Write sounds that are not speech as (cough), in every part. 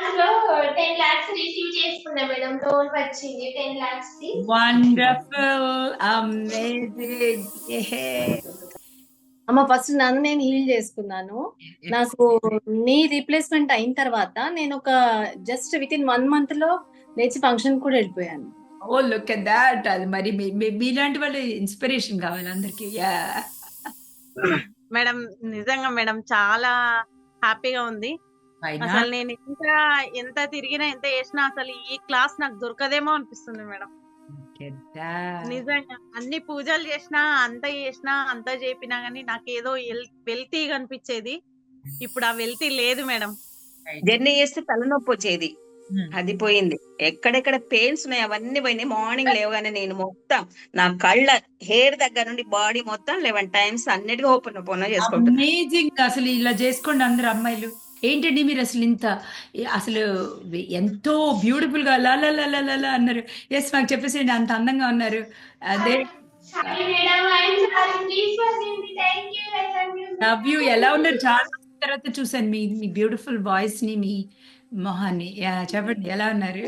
క్లాస్లో ten lakhs receive చేసుకున్నా madam. Loan వచ్చింది ten lakhs the wonderful amazing అమ్మ ఫస్ట్ నన్ను నేను హీల్ చేసుకున్నాను. నాకు నీ రీప్లేస్మెంట్ అయిన తర్వాత నేను ఒక జస్ట్ విత్ ఇన్ వన్ మంత్లో లేచి ఫంక్షన్ కూడా వెళ్ళిపోయాను. ఓ లుక్ అట్ దాట్ అది మరి మీలాంటి వాళ్ళు ఇన్స్పిరేషన్ కావాలి అందరికి. యా మేడం నిజంగా మేడం చాలా హ్యాపీగా ఉంది. అసలు నేను ఇంకా ఎంత తిరిగినా ఎంత చేసినా అసలు ఈ క్లాస్ నాకు దొరకదేమో అనిపిస్తుంది మేడం. నిజంగా. అన్ని పూజలు చేసినా అంత చేసినా అంత చేపినా గానీ నాకు ఏదో వెల్తీ కనిపించేది ఇప్పుడు ఆ వెల్తీ లేదు మేడం. జర్నీ చేస్తే తలనొప్పి వచ్చేది. అది పోయింది. ఎక్కడెక్కడ పెయిన్స్ ఉన్నాయి అవన్నీ పోయినాయి. మార్నింగ్ లేవగానే నేను మొత్తం నా కళ్ళ హెయిర్ దగ్గర నుండి బాడీ మొత్తం లెవెన్ టైమ్స్ అన్నిటిగా ఓపెన్ ఓపెన్ చేసుకుంటున్నా. అమేజింగ్ అసలు ఇలా చేసుకోండి అందరు అమ్మాయిలు. ఏంటండి మీరు అసలు ఇంత అసలు ఎంతో బ్యూటిఫుల్గా లా లా లా లా లా లా అన్నారు. ఎస్ మాకు చెప్పేసేయండి అంత అందంగా ఉన్నారు. అదే. లవ్ యూ ఎలా ఉన్నారు? చాలా తర్వాత చూసాను మీ మీ బ్యూటిఫుల్ వాయిస్ని మీ మొహాన్ని. చెప్పండి ఎలా ఉన్నారు?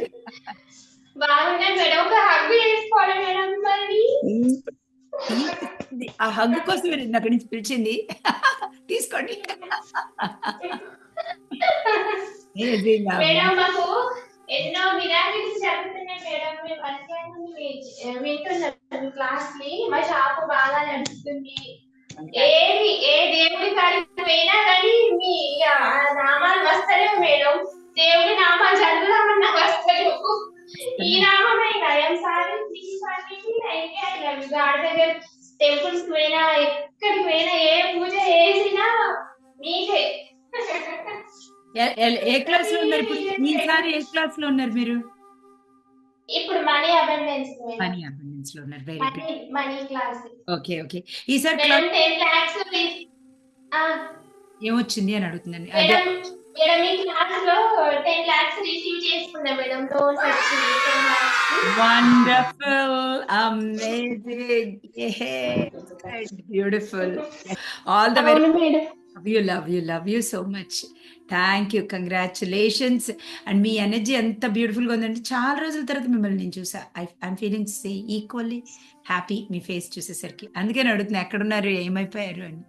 ఆ హగ్గు కోసం మీరు అక్కడి నుంచి పిలిచింది. (laughs) తీసుకోండి. (laughs) మేడం. మాకు ఎన్నో మిరాకిల్స్ జరుగుతున్నాయి మేడం. మేము పరిచయం వింటున్నాం క్లాస్ని మా షాప్ బాగా నడుస్తుంది. ఏది ఏ దేవుడి కాడికి పోయినా కానీ మీ నామాలు వస్తలేవు మేడం. దేవుడి నామాలు చదువుదామన్నా వస్తలేవు. ఈ నామమే ఐఎమ్ సారీ గాడి దగ్గర టెంపుల్స్ పోయినా ఎక్కడికి పోయినా ఏ పూజ చేసినా మీకే. ఏ క్లాస్లో ఉన్నారు? ఇప్పుడు ఈసారి ఏ క్లాస్లో ఉన్నారు మీరు? ఇప్పుడు మనీ అబెండెన్స్ మనీ అబెండెన్స్లో ఉన్నారు. Very good money class okay okay ఈసారి క్లాస్ ఏమొచ్చింది అని అడుగుతుందండి మేడం మీ క్లాస్లో టెన్ లాక్స్ రిసీవ్ చేసుకున్నా మేడం. లోన్ వచ్చింది ten lakhs wonderful amazing beautiful all the very love you love you love you so much thank you congratulations and me energy ఎంత బ్యూటిఫుల్గా ఉందంటే చాలా రోజుల తర్వాత మిమ్మల్ని నేను చూసా. I I'm feeling say equally happy me face చూసేసరికి. అందుకని అడుగుతున్నా ఎక్కడున్నారు ఏమైపోయారు అని.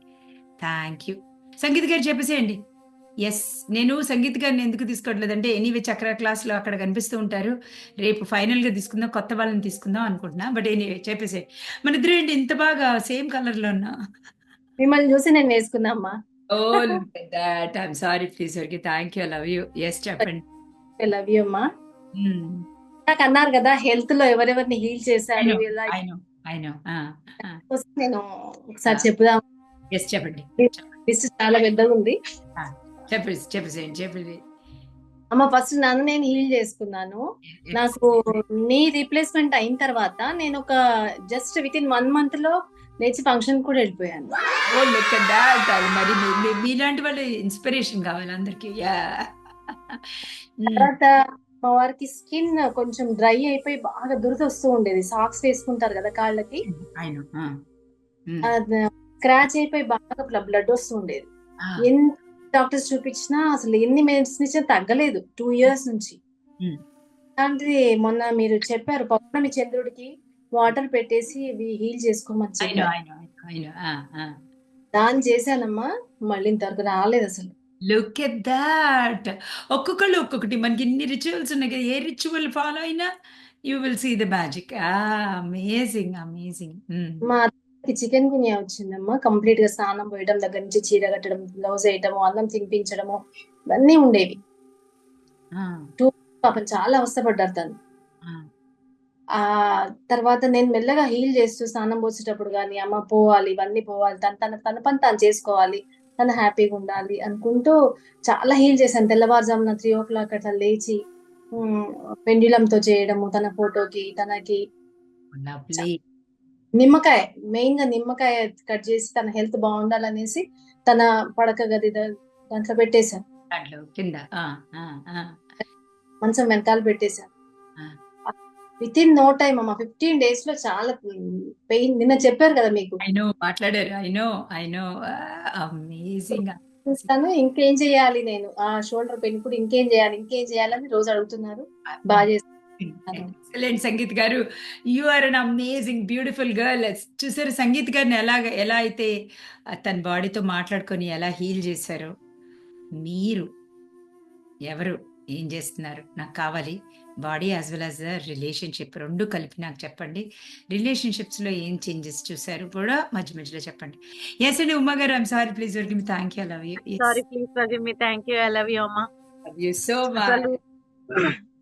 థ్యాంక్ యూ సంగీత్ గారు చెప్పేసేయండి. ఎస్ నేను సంగీత్ గారిని ఎందుకు తీసుకోవట్లేదంటే ఎనీవే చక్ర క్లాస్లో అక్కడ కనిపిస్తూ ఉంటారు. రేపు ఫైనల్గా తీసుకుందాం కొత్త వాళ్ళని తీసుకుందాం అనుకుంటున్నా. బట్ ఎనీవే చెప్పేసే మన ఇద్దరు ఏంటి ఇంత బాగా సేమ్ కలర్లో ఉన్నా? మిమ్మల్ని చూసి నేను వేసుకున్నా అమ్మా ఓ that. Sorry please okay thank you love you yes చెప్పండి. లవ్ యూ అమ్మా. నాకు అన్నారు కదా హెల్త్లో ఎవరెవరిని హీల్ చేశారు నేను ఒకసారి చెప్పుదాం. ఎస్ చెప్పండి. లిస్ట్ చాలా పెద్దగా ఉంది. చెప్పేసి చెప్పేసేయండి చెప్పేసి అమ్మ ఫస్ట్ నన్ను నేను హీల్ చేసుకున్నాను. నాకు నీ రీప్లేస్మెంట్ అయిన తర్వాత నేను ఒక జస్ట్ విత్ ఇన్ వన్ మంత్లో లేచి ఫంక్షన్ కూడా వెళ్ళిపోయాను. ఓ దాట్ మరి మీలాంటి వాళ్ళు ఇన్స్పిరేషన్ కావాలి అందరికి. యా. తర్వాత మా వారికి స్కిన్ కొంచెం డ్రై అయిపోయి బాగా దురద వస్తూ ఉండేది. సాక్స్ వేసుకుంటారు కదా కాళ్ళకి. స్క్రాచ్ అయిపోయి బాగా బ్లడ్ వస్తూ ఉండేది. ఎన్ని డాక్టర్స్ చూపించినా అసలు ఎన్ని మెడిసిన్ ఇచ్చినా తగ్గలేదు. టూ ఇయర్స్ నుంచి. అలాంటిది మొన్న మీరు చెప్పారు పౌర్ణమి చంద్రుడికి వాటర్ పెట్టేసి ఇవి హీల్ చేసుకోమని ఐ నో చెప్పారు ఐ నో ఐ నో దాన్ని చేశానమ్మా మళ్ళీ ఇంతవరకు రాలేదు అసలు. లుక్ ఎట్ దాట్ ఒక్కొక్కళ్ళు ఒక్కొక్కటి మనకి ఇన్ని రిచువల్స్ ఉన్నాయి కదా ఏ రిచువల్ ఫాలో అయినా you will see the magic amazing amazing మా చికెన్ గునియా వచ్చిందమ్మా కంప్లీట్గా స్నానం పోయడం దగ్గర నుంచి చీర కట్టడం బ్లౌజ్ వేయటము అన్నం తినిపించడము ఇవన్నీ ఉండేవి. పాపం చాలా అవస్థపడ్డారు తను. ఆ తర్వాత నేను మెల్లగా హీల్ చేస్తూ స్నానం పోసేటప్పుడు కానీ అమ్మ పోవాలి ఇవన్నీ పోవాలి తన తన తన పని తాను చేసుకోవాలి తను హ్యాపీగా ఉండాలి అనుకుంటూ చాలా హీల్ చేశాను తెల్లవారుజామున త్రీ ఓ క్లాక్ అట్లా లేచి పెండ్యులంతో చేయడము తన ఫోటోకి తనకి నిమ్మకాయ మెయిన్గా నిమ్మకాయ కట్ చేసి తన హెల్త్ బాగుండాలనేసి తన పడక గది దాంట్లో పెట్టేశాను కింద. మంచం వెనకాల పెట్టేశాను. విత్ ఇన్ నో టైం అమ్మ. ఫిఫ్టీన్ డేస్లో చాలా పెయిన్ నిన్న చెప్పారు కదా మీకు. ఐ నో మాట్లాడారు. I know I know amazing చూస్తాను ఇంకేం చేయాలి నేను? ఆ షోల్డర్ పెయిన్ ఇప్పుడు ఇంకేం చేయాలి ఇంకేం చేయాలని రోజు అడుగుతున్నారు. బాగా చేస్తాను excellent Sangeet garu. You are an amazing beautiful girl చూసారు సంగీత్ గారిని ఎలా ఎలా అయితే తన బాడీతో మాట్లాడుకొని ఎలా హీల్ చేశారో. మీరు ఎవరు? ఏం చేస్తున్నారు? నాకు కావాలి. Body as well as relationship రెండు కలిపి నాకు చెప్పండి. రిలేషన్షిప్స్లో ఏం చేంజెస్ చూసారు? కూడా మధ్య మధ్యలో చెప్పండి. ఎస్ అండి ఉమ్మా గారు I'm sorry please work me thank you love you sorry please రజమి thank you I love you అమ్మా love you so much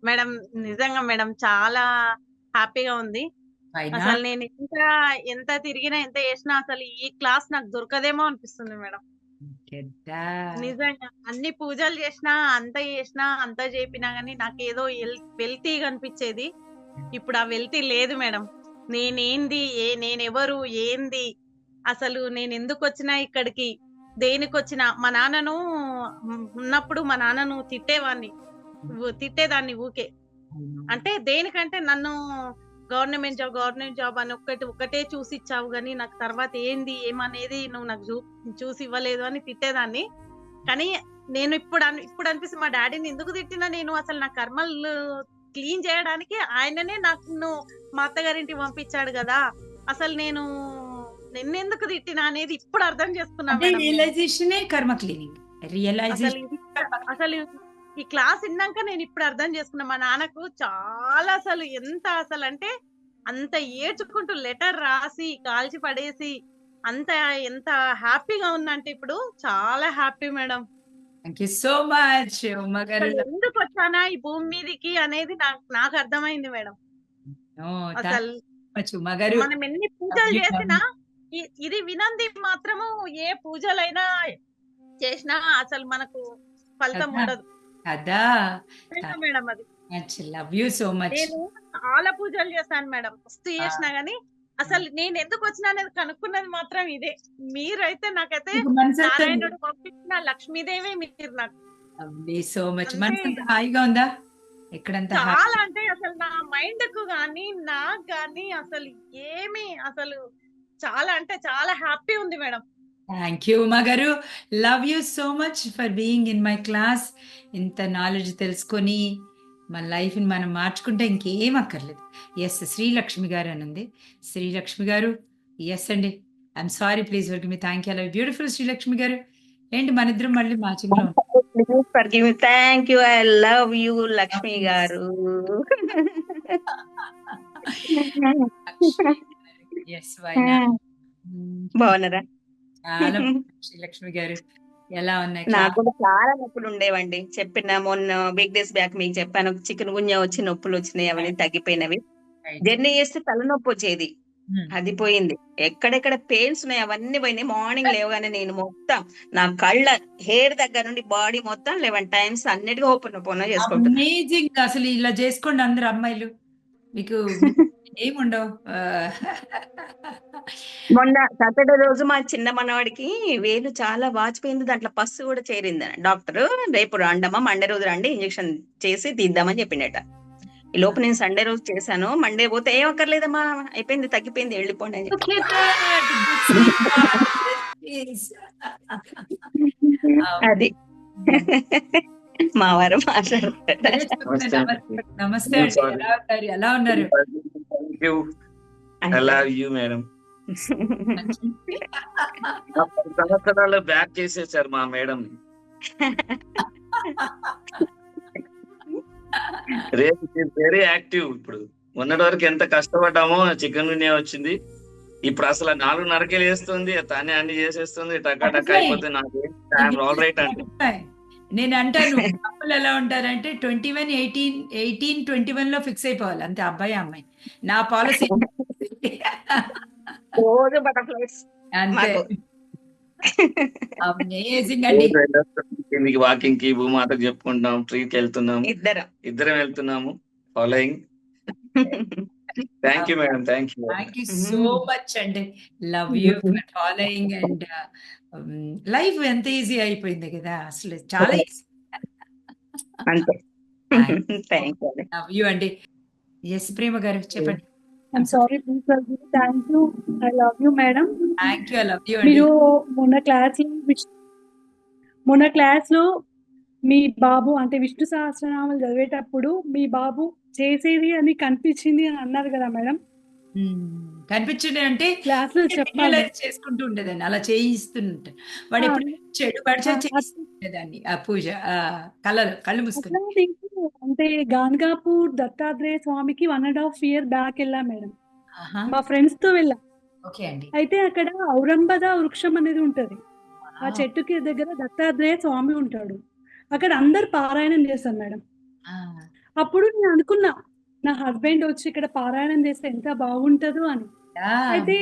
madam నిజంగా మేడం చాలా హ్యాపీగా ఉంది. అసలు నేను ఇంకా ఎంత తిరిగినా ఎంత చేసినా అసలు ఈ క్లాస్ నాకు దొరకదేమో అనిపిస్తుంది మేడం. నిజంగా. అన్ని పూజలు చేసినా అంత చేసినా అంత చేపినా గానీ నాకు ఏదో వెల్తీ కనిపించేది ఇప్పుడు ఆ వెల్తీ లేదు మేడం. నేనేంది? ఏ నేనెవరు? ఏంది? అసలు నేను ఎందుకు వచ్చినా ఇక్కడికి? దేనికి వచ్చినా మా నాన్నను ఉన్నప్పుడు మా నాన్నను తిట్టేవాడిని ఊ- తిట్టేదాన్ని ఊకే. అంటే దేనికంటే నన్ను గవర్నమెంట్ జాబ్ గవర్నమెంట్ జాబ్ అని ఒక్కటి ఒకటే చూసి ఇచ్చావు కానీ నాకు తర్వాత ఏంది ఏమనేది నువ్వు నాకు చూ చూసి ఇవ్వలేదు అని తిట్టేదాన్ని. కానీ నేను ఇప్పుడు అన్- ఇప్పుడు అనిపిస్తుంది మా డాడీని ఎందుకు తిట్టినా నేను అసలు నా కర్మలు క్లీన్ చేయడానికి ఆయననే నాకు మా అత్తగారింటికి పంపించాడు కదా. అసలు నేను నిన్నెందుకు తిట్టినా అనేది ఇప్పుడు అర్థం చేసుకున్నా అదే మేడం నేను. రియలైజేషనే కర్మ క్లీనింగ్ రియలైజేషన్ అసలు ఈ క్లాస్ విన్నాక నేను ఇప్పుడు అర్థం చేసుకున్నా మా నాన్నకు చాలా అసలు ఎంత అసలు అంటే అంత ఏడ్చుకుంటూ లెటర్ రాసి కాల్చి పడేసి అంత ఎంత హ్యాపీగా అంటే ఇప్పుడు చాలా హ్యాపీ మేడం. సో మచ్ ఎందుకు వచ్చానా ఈ భూమి మీదకి అనేది నాకు నాకు అర్థమైంది మేడం. అసలు మనం ఎన్ని పూజలు చేసినా ఇది వినంది మాత్రము ఏ పూజలైనా చేసినా అసలు మనకు ఫలితం. ఉండదు. కదా? మేడం అది. Love you so much. నేను చాలా పూజలు చేశాను మేడం. మస్తు చేసినా గానీ అసలు నేను ఎందుకు వచ్చినా అనేది కనుక్కున్నది మాత్రం ఇదే. మీరైతే నాకైతే నారాయణుడు పంపించిన లక్ష్మీదేవి మీరు నాకు. So much. మనసు హాయిగా ఉందా? ఎక్కడంతా చాలా అంటే అసలు నా మైండ్కు గానీ నాకు గానీ అసలు ఏమి అసలు చాలా అంటే చాలా హ్యాపీ ఉంది మేడం. థ్యాంక్ యూ ఉమా గారు love you so much for being in my class ఇంత నాలెడ్జ్ తెలుసుకొని మన లైఫ్ని మనం మార్చుకుంటే ఇంకేం అక్కర్లేదు. ఎస్ శ్రీలక్ష్మి గారు అని ఉంది. శ్రీలక్ష్మి గారు ఎస్ అండి. I'm sorry please work me thank you beautiful Srilakshmi గారు. ఏంటి మన ఇద్దరం మళ్ళీ మ్యాచింగ్లో ఉంటాం thank you I love you Lakshmi గారు. (laughs) వైనా (laughs) బాగున్నారా? చాలా (laughs) శ్రీలక్ష్మి గారు. ఎలా ఉన్నాయి? నాకు చాలా నొప్పులు ఉండేవండి. చెప్పిన మొన్న బిగ్ డేస్ బ్యాక్ మీకు చెప్పాను. చికెన్ గున్యా వచ్చి నొప్పులు వచ్చినాయి అవన్నీ తగ్గిపోయినవి. జర్నీ చేస్తే తలనొప్పి వచ్చేది. అది పోయింది. ఎక్కడెక్కడ పెయిన్స్ ఉన్నాయి అవన్నీ పోయినాయి. మార్నింగ్ లేవగానే నేను మొత్తం నా కళ్ళ హెయిర్ దగ్గర నుండి బాడీ మొత్తం లెవెన్ టైమ్స్ అన్నిటిగా ఓపెన్ ఓపెన్ చేసుకుంటున్నా. అమేజింగ్ అసలు ఇలా చేసుకోండి అందరు అమ్మాయిలు. మీకు (laughs) ఏముండవు. (laughs) మొన్న సాటర్డే రోజు మా చిన్న మనవాడికి వేలు చాలా వాచిపోయింది. దాంట్లో పస్సు కూడా చేరింది డాక్టర్ రేపు రండమ్మా మండే రోజు రండి ఇంజెక్షన్ చేసి తీద్దామని చెప్పిండట. ఈ లోపు నేను సండే రోజు చేశాను. మండే పోతే ఏం అక్కర్లేదమ్మా అయిపోయింది తగ్గిపోయింది వెళ్ళిపోండి అని చెప్పి. (laughs) అది. (laughs) మా వారు మాట్లాడతారు నమస్తే ఎలా ఉన్నారు? మేడం సంవత్సరాలు బ్యాక్ చేసేసారు మా మేడం. రేపు వెరీ యాక్టివ్ ఇప్పుడు. మొన్నటి వరకు ఎంత కష్టపడ్డామో చికెన్ గున్యా వచ్చింది. ఇప్పుడు అసలు నాలుగున్నరకే లేస్తుంది తానే అన్ని చేసేస్తుంది టకా టకా అయిపోతే నాకు ఆల్ రైట్ అండి నేను అంటాను కప్పులు ఎలా ఉంటారంటే twenty one eighteen eighteen twenty వన్లో ఫిక్స్ అయిపోవాలి. అంతే అబ్బాయి అమ్మాయి. నా పాలసీ. రోజు బటర్ఫ్లైస్ అంతే. అమేజింగ్ అండి కిందికి వాకింగ్కి భూమాతకు చెప్పుకుంటాం ట్రీకి వెళ్తున్నాం. ఇద్దరం. ఇద్దరం వెళ్తున్నాము. Following thank you madam thank you thank you so much అండి love you for following and life ఎంత ఈజీ అయిపోయింది కదా అసలు చాలా ఈజీ అంతే. థ్యాంక్ యూ అండి లవ్ యూ అండి ఎస్ ప్రేమ గారు చెప్పండి. I'm sorry please thank you I love you madam thank you love you మీరు మొన్న క్లాస్ మొన్న క్లాస్లో మీ బాబు అంటే విష్ణు సహస్రనామాలు చదివేటప్పుడు మీ బాబు చేసేది అని కనిపించింది అని అన్నారు కదా మేడం కనిపించండి అంటే క్లాస్లో (laughs) చెప్పాలి. చేసుకుంటూ ఉండేదాన్ని అలా చేయిస్తుంటే. వాడు ఎప్పుడు చెడు పడిచా ఉండేదాన్ని ఆ పూజ కళ్ళలో కళ్ళు మూసుకుని. అంటే గాన్గాపూర్ దత్తాత్రేయ స్వామికి one and half year back వెళ్ళా మేడం. మా ఫ్రెండ్స్తో వెళ్ళా. అయితే అక్కడ ఔరంబద వృక్షం అనేది ఉంటది. ఆ చెట్టుకి దగ్గర దత్తాత్రేయ స్వామి ఉంటాడు. అక్కడ అందరు పారాయణం చేస్తారు మేడం. అప్పుడు నేను అనుకున్నా నా హస్బెండ్ వచ్చి ఇక్కడ పారాయణం చేస్తే ఎంత బాగుంటుందో అని. అయితే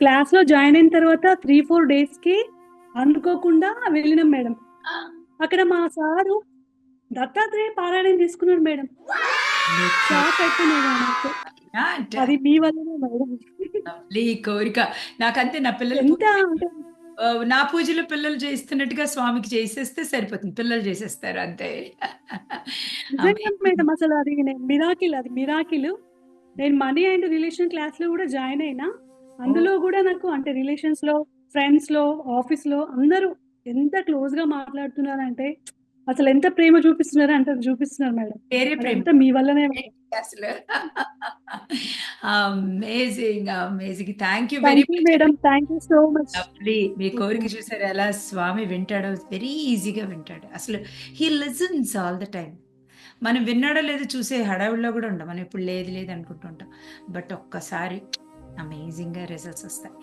క్లాస్లో జాయిన్ అయిన తర్వాత త్రీ ఫోర్ డేస్కి అనుకోకుండా వెళ్ళినాం మేడం. అక్కడ మా సారు దత్తాత్రేయ పారాయణం తీసుకున్నాడు మేడం. షాక్ నాకు. అది మీ వల్లనే మేడం. కోరిక. నాకంతే నా పిల్లలు ఎంత నా పూజలో పిల్లలు చేస్తున్నట్టుగా స్వామికి చేసేస్తే సరిపోతుంది. పిల్లలు చేసేస్తారు అంతే. మేడం అసలు అది నేను మిరాకిల్ అది మిరాకిల్. నేను మనీ అండ్ రిలేషన్ క్లాస్లో కూడా జాయిన్ అయినా అందులో కూడా నాకు అంటే రిలేషన్స్లో ఫ్రెండ్స్లో ఆఫీస్లో అందరూ ఎంత క్లోజ్గా మాట్లాడుతున్నారంటే అసలు ఎంత ప్రేమ చూపిస్తున్నారు అంటే చూపిస్తున్నారు మేడం. వేరే ప్రేమ. మీ వల్లనే. అసలు. Amazing amazing thank you very you madam thank you so much lovely మీ కోరిక చూసారు ఎలా స్వామి వింటాడో వెరీ ఈజీగా వింటాడు. అసలు he listens all the time మనం విన్నాడో లేదో చూసే హడావిడిలో కూడా ఉండం. మనం ఇప్పుడు లేదు లేదు అనుకుంటుంటాం బట్ ఒక్కసారి అమేజింగ్గా రిజల్ట్స్ వస్తాయి.